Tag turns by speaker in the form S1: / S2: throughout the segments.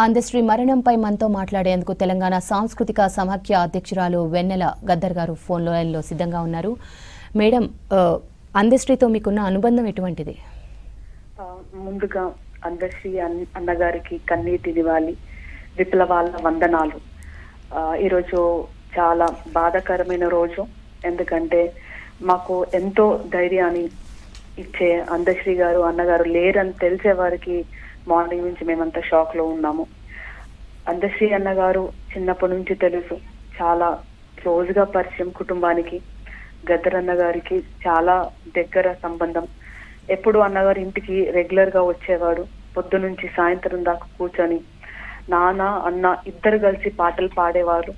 S1: అందశ్రీ మరణంపై మనతో మాట్లాడేందుకు తెలంగాణ సాంస్కృతిక సమాఖ్య అధ్యక్షురాలు వెన్నెల గద్దర్ గారు ఫోన్ లైన్లో సిద్ధంగా ఉన్నారు. మేడం అందశ్రీతో మీకున్న అనుబంధం ఎటువంటిది?
S2: ముందుగా అందశ్రీ అన్- అన్నగారికి కన్నీటి దివాళి విప్లవాల వందనాలు. ఈరోజు చాలా బాధాకరమైన రోజు. ఎందుకంటే మాకు ఎంతో ధైర్యాన్ని ఇచ్చే అందశ్రీ గారు అన్నగారు లేరని తెలిసే వారికి మార్నింగ్ నుంచి మేమంతా షాక్లో ఉన్నాము. అందశ్రీ అన్న గారు చిన్నప్పటి నుంచి తెలుసు చాలా క్లోజ్గా పరిచయం కుటుంబానికి గద్దర్ అన్న గారికి చాలా దగ్గర సంబంధం. ఎప్పుడు అన్నగారు ఇంటికి రెగ్యులర్గా వచ్చేవాడు పొద్దు నుంచి సాయంత్రం దాకా కూర్చొని నాన్న అన్న ఇద్దరు కలిసి పాటలు పాడేవారు.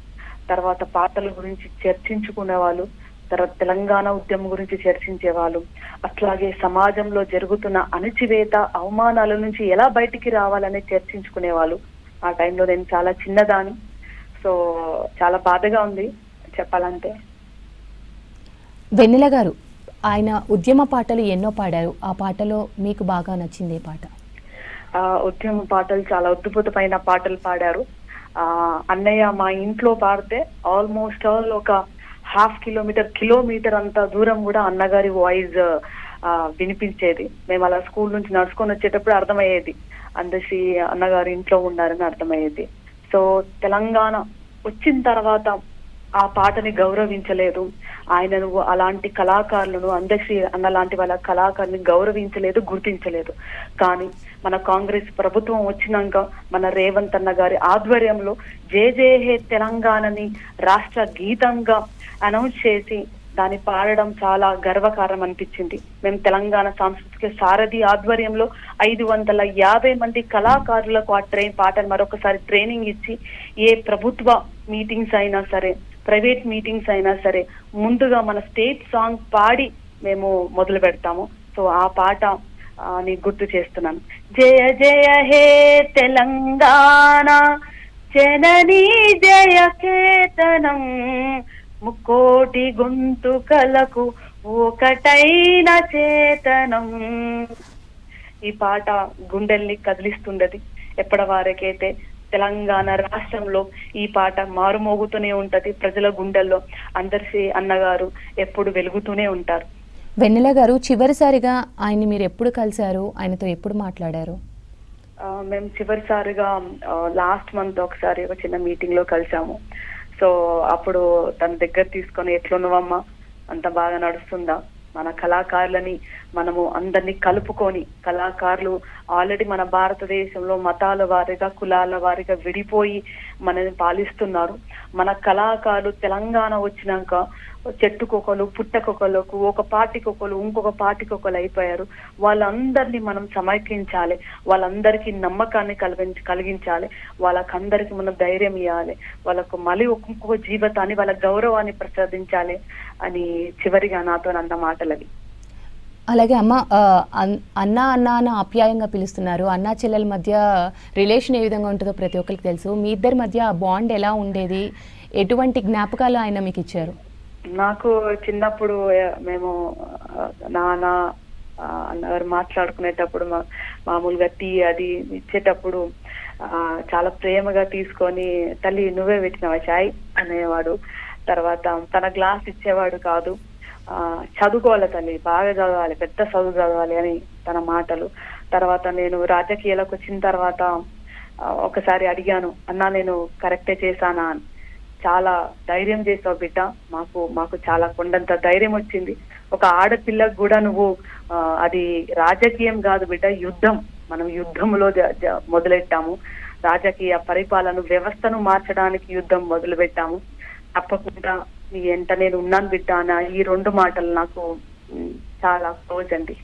S2: తర్వాత పాటల గురించి చర్చించుకునేవాళ్ళు తర్వాత తెలంగాణ ఉద్యమం గురించి చర్చించేవాళ్ళు. అట్లాగే సమాజంలో జరుగుతున్న అణచివేత అవమానాల నుంచి ఎలా బయటికి రావాలని చర్చించుకునేవాళ్ళు. ఆ టైంలో నేను చాలా చిన్నదాని సో చాలా బాధగా ఉంది చెప్పాలంటే.
S1: వెన్నెల గారు ఆయన ఉద్యమ పాటలు ఎన్నో పాడారు. ఆ పాటలో మీకు బాగా నచ్చింది పాట?
S2: ఆ ఉద్యమ పాటలు చాలా అద్భుతమైన పాటలు పాడారు. ఆ అన్నయ్య మా ఇంట్లో పాడితే ఆల్మోస్ట్ ఆల్ ఒక హాఫ్ కిలోమీటర్ కిలోమీటర్ అంత దూరం కూడా అన్నగారి వాయిస్ వినిపించేది. మేము అలా స్కూల్ నుంచి నడుచుకొని వచ్చేటప్పుడు అర్థమయ్యేది. అందసి అన్నగారు ఇంట్లో ఉన్నారని అర్థమయ్యేది. సో తెలంగాణ వచ్చిన తర్వాత ఆ పాటని గౌరవించలేదు. ఆయనను అలాంటి కళాకారులను అందశ్రీ అన్న లాంటి వాళ్ళ కళాకారుని గౌరవించలేదు గుర్తించలేదు. కానీ మన కాంగ్రెస్ ప్రభుత్వం వచ్చినాక మన రేవంత్ అన్న గారి ఆధ్వర్యంలో జే జే హే తెలంగాణని రాష్ట్ర గీతంగా అనౌన్స్ చేసి దాన్ని పాడడం చాలా గర్వకారం అనిపించింది. మేము తెలంగాణ సాంస్కృతిక సారథి ఆధ్వర్యంలో ఐదు వందల యాభై మంది కళాకారులకు ఆ ట్రైన్ పాటను మరొకసారి ట్రైనింగ్ ఇచ్చి ఏ ప్రభుత్వ మీటింగ్స్ అయినా సరే ప్రైవేట్ మీటింగ్స్ అయినా సరే ముందుగా మన స్టేట్ సాంగ్ పాడి మేము మొదలు పెడతాము. సో ఆ పాట ఆ, ని గుర్తు చేస్తున్నాను. జయ జయ హే తెలంగాణ జననీ జయ కేతనం ముక్కోటి గొంతుకలకు ఒకటైన చేతనం. ఈ పాట గుండెల్ని కదిలిస్తుండది. ఎప్పటి వారికైతే తెలంగాణ రాష్ట్రంలో ఈ పాట మారుమోగుతూనే ఉంటది ప్రజల గుండెల్లో. అందరి అన్నగారు ఎప్పుడు వెలుగుతూనే ఉంటారు.
S1: వెన్నెల గారు చివరిసారిగా ఆయన్ని మీరు ఎప్పుడు కలిశారు? ఆయనతో ఎప్పుడు మాట్లాడారు?
S2: మేము చివరిసారిగా లాస్ట్ మంత్ ఒకసారి ఒక చిన్న మీటింగ్లో కలిసాము సో అప్పుడు తన దగ్గర తీసుకొని ఎట్లున్నావమ్మా? అంత బాగా నడుస్తుందా? మన కళాకారులని మనము అందరినీ కలుపుకొని కళాకారులు ఆల్రెడీ మన భారతదేశంలో మతాల వారిగా కులాల వారిగా విడిపోయి మనని పాలిస్తున్నారు. మన కళాకారులు తెలంగాణ వచ్చినాక చెట్టుకొకలు పుట్టకొకలకు ఒక పార్టీకొకలు ఇంకొక పార్టీకొకలు అయిపోయారు. వాళ్ళందరినీ మనం సమైక్యించాలి వాళ్ళందరికీ నమ్మకాన్ని కలిగించ కలిగించాలి. వాళ్ళకందరికీ మనం ధైర్యం ఇవ్వాలి వాళ్ళకు మళ్ళీ ఒక్కొక్క జీవితాన్ని వాళ్ళ గౌరవాన్ని ప్రసాదించాలి అని చివరిగా నాతో అన్న మాటలవి.
S1: అలాగే అమ్మ అన్- అన్న అన్న అన్న ఆప్యాయంగా పిలుస్తున్నారు. అన్న చెల్లెల మధ్య రిలేషన్ ఏ విధంగా ఉంటుందో ప్రతి ఒక్కరికి తెలుసు. మీ ఇద్దరి మధ్య బాండ్ ఎలా ఉండేది? ఎటువంటి జ్ఞాపకాలు ఆయన మీకు ఇచ్చారు?
S2: నాకు చిన్నప్పుడు మేము నాన్న అన్నగారు మాట్లాడుకునేటప్పుడు మా- మామూలుగా టీ అది ఇచ్చేటప్పుడు ఆ, చాలా ప్రేమగా తీసుకొని తల్లి నువ్వే పెట్టినవా చాయ్? అనేవాడు. తర్వాత తన గ్లాస్ ఇచ్చేవాడు కాదు. ఆ, చదువుకోవాలి తల్లి బాగా చదవాలి పెద్ద చదువు చదవాలి అని తన మాటలు. తర్వాత నేను రాజకీయాలకు వచ్చిన తర్వాత ఒకసారి అడిగాను అన్నా నేను కరెక్టే చేశానా? అని. చాలా ధైర్యం చేసావు బిడ్డ. మాకు మాకు చాలా కొండంత ధైర్యం వచ్చింది. ఒక ఆడపిల్లకు కూడా నువ్వు ఆ, అది రాజకీయం కాదు బిడ్డ యుద్ధం. మనం యుద్ధంలో జ- మొదలెట్టాము. రాజకీయ పరిపాలన వ్యవస్థను మార్చడానికి యుద్ధం మొదలు పెట్టాము తప్పకుండా నీ ఎంట నేను ఉన్నాను బిడ్డ అన్న ఈ రెండు మాటలు నాకు చాలా క్లోజ్ అండి.